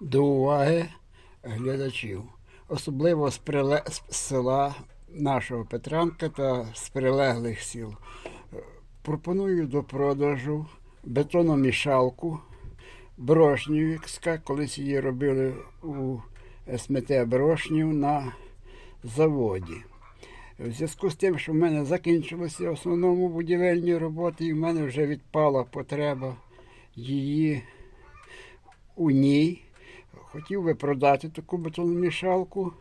до уваги глядачів, особливо з, приле... з села нашого Петренка та з прилеглих сіл. Пропоную до продажу бетономішалку Брошнівська, колись її робили у СМТ Брошнів на заводі. В зв'язку з тим, що в мене закінчилися в основному будівельні роботи, і в мене вже відпала потреба її у ній. Хотів би продати таку бетономішалку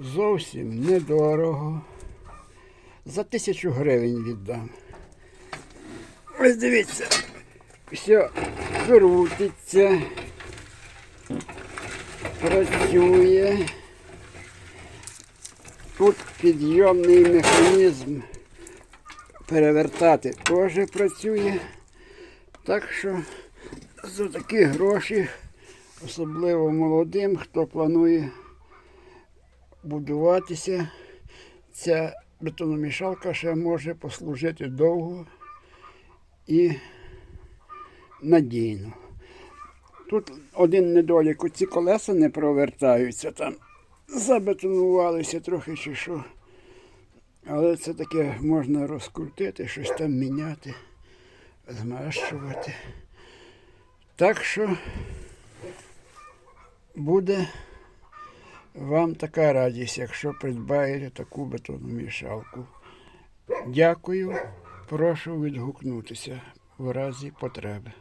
зовсім недорого. За тисячу гривень віддам. Ось дивіться, все крутиться, працює. Тут підйомний механізм перевертати теж працює. Так що за такі гроші, особливо молодим, хто планує будуватися, ця бетономішалка ще може послужити довго і надійно. Тут один недолік, ці колеса не провертаються, там забетонувалися трохи чи що. Але це таке можна розкрутити, щось там міняти, змащувати. Так що буде вам така радість, якщо придбаєте таку бетономішалку. Дякую, прошу відгукнутися в разі потреби.